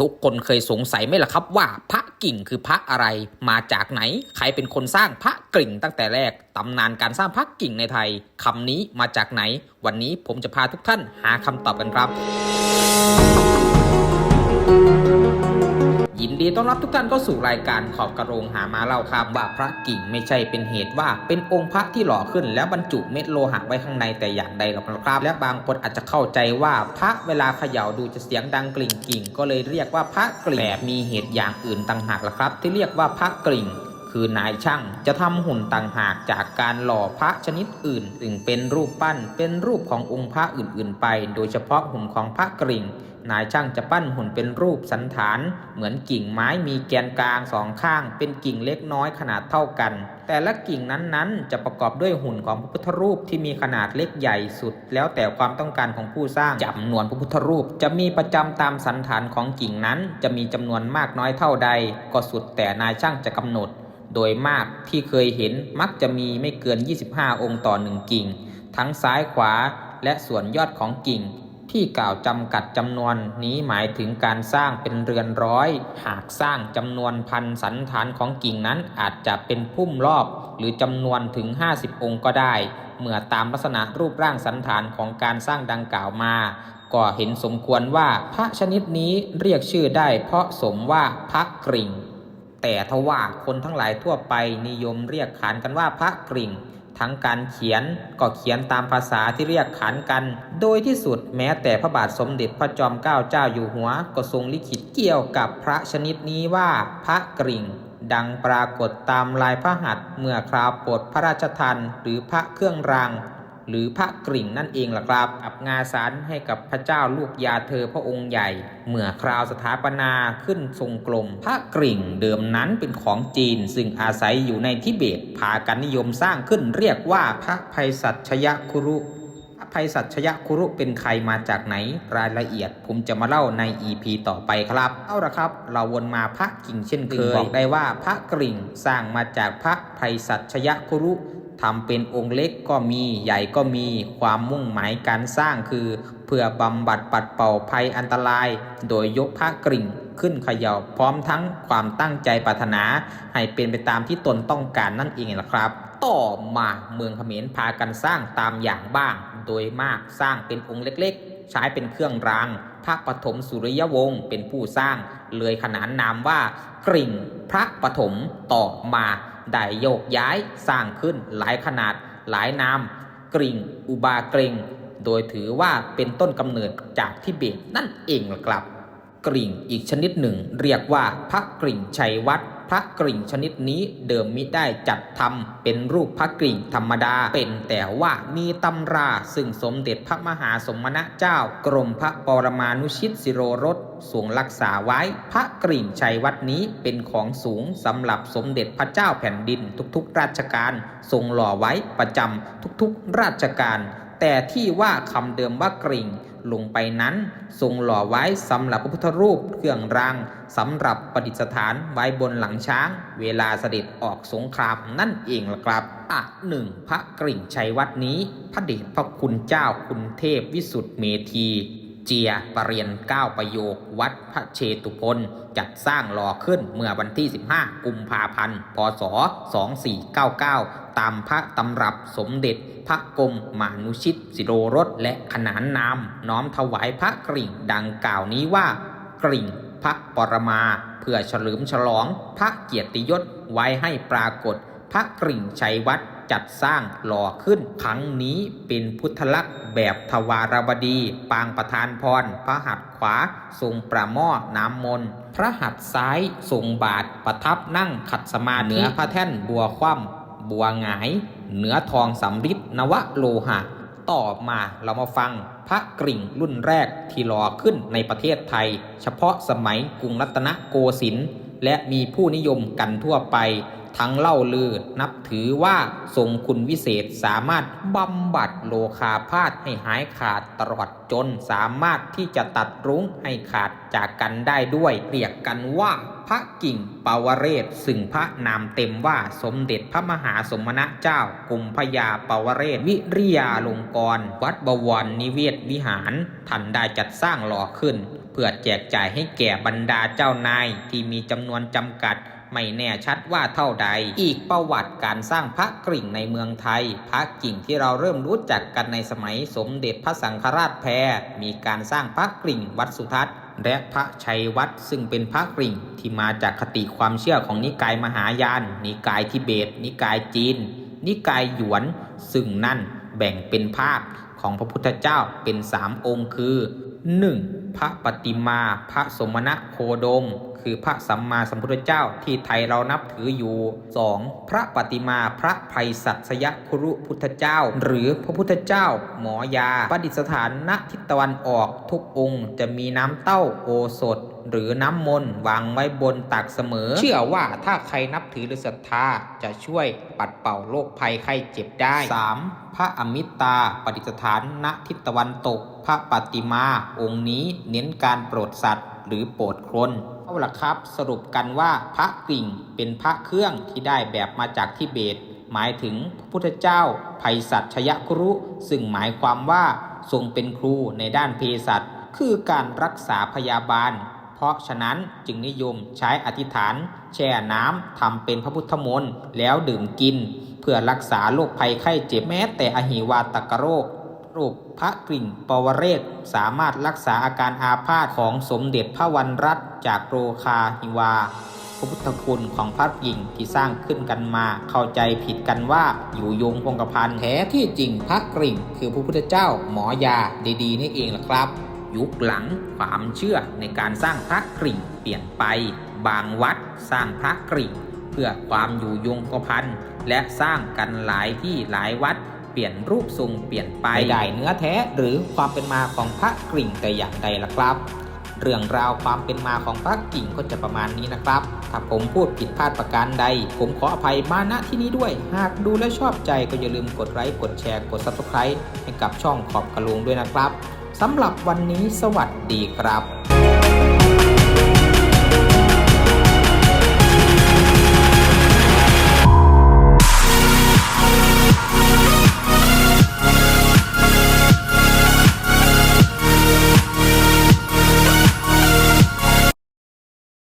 ทุกคนเคยสงสัยไหมล่ะครับว่าพระกิ่งคือพระอะไร มาจากไหน ใครเป็นคนสร้างพระกิ่งตั้งแต่แรก ตำนานการสร้างพระกิ่งในไทยคำนี้มาจากไหน วันนี้ผมจะพาทุกท่านหาคำตอบกันครับ ดีต้อนรับทุกท่านเข้าสู่รายการขอบกระโรงหามาเล่าครับว่าพระกิ่งไม่ใช่เป็นเหตุว่า เป็นองค์พระที่หล่อขึ้น แล้วบรรจุเม็ดโลหะไว้ข้างในแต่อย่างใดหรอกนะครับ และบางคนอาจจะเข้าใจว่าพระเวลาเขย่าดูจะเสียงดังกลิ่งกิ่ง ก็เลยเรียกว่าพระกลิ่งแต่มีเหตุอย่างอื่นต่างหากละครับ ที่เรียกว่าพระกลิ่ง คือนายช่างจะทำหุ่นต่างหากจากการหล่อพระชนิดอื่นถึงเป็นรูปปั้นเป็นรูปขององค์พระอื่นๆ ไป โดยเฉพาะหุ่นของพระกริ่ง นายช่างจะปั้นหุ่นเป็นรูปสันฐาน เหมือนกิ่งไม้มีแกนกลางสองข้าง เป็นกิ่งเล็กน้อยขนาดเท่ากัน แต่ละกิ่งนั้นๆ จะประกอบด้วยหุ่นของพระพุทธรูปที่มีขนาดเล็กใหญ่สุด แล้วแต่ความต้องการของผู้สร้างจำนวนพระพุทธรูป จะมีประจำตามสันฐานของกิ่งนั้น จะมีจำนวนมากน้อยเท่าใด ก็สุดแต่นายช่างจะกำหนด โดยมากที่เคยเห็นมักจะมีไม่เกิน 25 องค์ต่อหนึ่งกิ่ง ทั้งซ้ายขวาและส่วนยอดของกิ่ง ที่กล่าวจำกัดจำนวนนี้หมายถึงการสร้างเป็นเรือนร้อย หากสร้างจำนวนพันสันฐานของกิ่งนั้นอาจจะเป็นพุ่มรอบ หรือจำนวนถึง 50 องค์ก็ได้ เมื่อตามลักษณะรูปร่างสันฐานของการสร้างดังกล่าวมาก็เห็นสมควรว่าพระชนิดนี้เรียกชื่อได้เพราะสมว่าพระกริ่ง แต่ทว่าคนทั้งหลายทั่วไปนิยมเรียกขานกันว่าพระกริ่ง ทั้งการเขียนก็เขียนตามภาษาที่เรียกขานกัน โดยที่สุดแม้แต่พระบาทสมเด็จพระจอมเกล้าเจ้าอยู่หัว ก็ทรงลิขิตเกี่ยวกับพระชนิดนี้ว่าพระกริ่ง ดังปรากฏตามลายพระหัตถ์เมื่อคราวโปรดพระราชทานหรือพระเครื่องราง หรือพระกริ่งนั่นเองล่ะครับกับงาสารให้กับพระเจ้าลูกยาเธอพระองค์ใหญ่ เมื่อคราวสถาปนาขึ้นทรงกลม พระกริ่งเดิมนั้นเป็นของจีน ซึ่งอาศัยอยู่ในทิเบตพากันนิยมสร้างขึ้นเรียกว่าพระภัยสัชยคุรุภัยสัชยคุรุเป็นใครมาจากไหนรายละเอียด ผมจะมาเล่าใน EP ต่อไปครับเอาละครับ เราวนมาพระกิ่งเช่นเคยบอกได้ว่าพระกริ่งสร้างมาจากพระภัยสัชยคุรุ ทำเป็นองค์เล็กก็มีใหญ่ก็มีความมุ่งหมายการสร้างคือ เพื่อบำบัดปัดเป่าภัยอันตราย โดยยกพระกริ่งขึ้นเขย่าพร้อมทั้งความตั้งใจปรารถนา ให้เป็นไปตามที่ตนต้องการนั่นเองแหละครับ ต่อมาเมืองเขมรพากันสร้างตามอย่างบ้าง โดยมากสร้างเป็นองค์เล็กๆ ใช้เป็นเครื่องรางพระปฐมสุริยวงศ์เป็นผู้สร้าง เลยขนานนามว่ากริ่งพระปฐมต่อมา ได้โยกย้ายสร้างขึ้นหลายขนาดหลายนาม กริ่ง อุบากริ่ง โดยถือว่าเป็นต้นกำเนิดจากทิเบตนั่นเองล่ะครับ กริ่งอีกชนิดหนึ่ง เรียกว่าพระกริ่งชัยวัด พระกริ่งชนิดนี้เดิมมิได้จัดทำเป็นรูปพระกริ่งธรรมดา เป็นแต่ว่ามีตำราซึ่งสมเด็จพระมหาสมณะเจ้า กรมพระปรมานุชิตสิโรรสทรงรักษาไว้ พระกริ่งชัยวัดนี้เป็นของสูงสำหรับสมเด็จพระเจ้าแผ่นดินทุกๆ ราชการทรงหล่อไว้ประจำทุกๆ ราชการ แต่ที่ว่าคำเดิมว่ากริ่ง ลงไปนั้น ทรงหล่อไว้สำหรับพระพุทธรูปเครื่องรางสำหรับประดิษฐานไว้บนหลังช้าง เวลาเสด็จออกสงครามนั่นเองล่ะครับอะหนึ่งพระกริ่งชัยวัดนี้ พระเดชพระคุณเจ้าคุณเทพวิสุทธิเมธี เจียปรเรียนเก้าประโยค วัดพระเชตุพนจัดสร้างหล่อขึ้นเมื่อวันที่ 15 กุมภาพันธ์ พศ 2499 ตามพระตำรับสมเด็จพระกรมมานุชิต สิโรรสและขนานนาม น้อมถวายพระกริ่งดังกล่าวนี้ว่ากริ่งพระปรมา เพื่อเฉลิมฉลองพระเกียรติยศไว้ให้ปรากฏ พระกริ่งชัยวัด จัดสร้างหล่อขึ้นครั้งนี้เป็นพุทธลักษณ์แบบทวารวดี ปางประธานพร พระหัตถ์ขวา ทรงประม้อน้ำมนต์พระหัตถ์ซ้ายทรงบาทประทับนั่งขัดสมาธิเหนือพระแท่นบัวคว่ำบัวหงาย เหนือทองสำริดนวโลหะ ต่อมาเรามาฟังพระกริ่งรุ่นแรกที่หล่อขึ้นในประเทศไทย เฉพาะสมัยกรุงรัตนโกสินทร์และมีผู้นิยมกันทั่วไป ทั้งเล่าลือนับถือว่าทรงคุณวิเศษสามารถบำบัดโลคาพาธให้หายขาดตลอดจนสามารถที่จะตัดรุ้งให้ขาดจากกันได้ด้วย เรียกกันว่าพระกิ่งปาวเรศซึ่งพระนามเต็มว่าสมเด็จพระมหาสมณเจ้ากรมพยาปาวเรศวิริยาลงกร วัดบวรนิเวศวิหารท่านได้จัดสร้างหล่อขึ้น เพื่อแจกจ่ายให้แก่บรรดาเจ้านายที่มีจำนวนจำกัด ไม่แน่ชัดว่าเท่าใด อีกประวัติการสร้างพระกริ่งในเมืองไทย พระกริ่งที่เราเริ่มรู้จักกันในสมัยสมเด็จพระสังฆราชแพรมีการสร้างพระกริ่งวัดสุทัศน์และพระชัยวัดซึ่งเป็นพระกริ่งที่มาจากคติความเชื่อของนิกายมหายาน นิกายทิเบต นิกายจีน นิกายหยวน ซึ่งนั่นแบ่งเป็นภาคของพระพุทธเจ้าเป็นสามองค์คือ 1. พระปฏิมา พระสมณะโคดม คือพระสัมมาสัมพุทธเจ้าที่ไทยเรานับถืออยู่ 2. พระปฏิมาพระไพศสัชยคุรุพุทธเจ้า หรือพระพุทธเจ้า หมอยาประดิษฐานณทิศตะวันออกทุกองค์จะมีน้ำเต้าโอสถหรือน้ำมนต์วางไว้บนตักเสมอ เชื่อว่าถ้าใครนับถือหรือศรัทธาจะช่วยปัดเป่าโรคภัยไข้เจ็บได้ 3. พระอมิตาประดิษฐานณทิศตะวันตก พระปฏิมาองค์นี้เน้นการโปรดสัตว์ หรือโปรดคน เอาละครับ สรุปกันว่าพระกริ่งเป็นพระเครื่องที่ได้แบบมาจากทิเบต หมายถึงพระพุทธเจ้าไพศสัชยครุ ซึ่งหมายความว่าทรงเป็นครูในด้านเภสัชคือการรักษาพยาบาล เพราะฉะนั้นจึงนิยมใช้อธิษฐาน แช่น้ำทำเป็นพระพุทธมนต์แล้วดื่มกิน เพื่อรักษาโรคภัยไข้เจ็บแม้แต่อหิวาตกโรคโรคพระกริ่งปวเรศสามารถรักษาอาการอาพาธของสมเด็จพระวันรัตจากโรคาหิวาพระพุทธคุณของพระกิ่งที่สร้างขึ้นกันมาเข้าใจผิดกันว่าอยู่ยงคงกระพันแท้ที่จริงพระกริ่ง คือพระพุทธเจ้าหมอยาดีๆนี่เองล่ะครับ ยุคหลังความเชื่อในการสร้างพระกริ่งเปลี่ยนไป บางวัดสร้างพระกริ่ง เพื่อความอยู่ยงคงพันและสร้างกันหลายที่หลายวัด เปลี่ยนรูปทรงเปลี่ยนไปไม่ได้เนื้อแท้หรือความเป็นมาของพระกริ่งแต่อย่างใดล่ะครับ เรื่องราวความเป็นมาของพระกิ่งก็จะประมาณนี้นะครับ ถ้าผมพูดผิดพลาดประการใด ผมขออภัยมาณที่นี้ด้วย หากดูและชอบใจก็อย่าลืมกดไลค์กดแชร์กด Subscribe ให้กับช่องขอบกระโลงด้วยนะครับสำหรับวันนี้สวัสดีครับ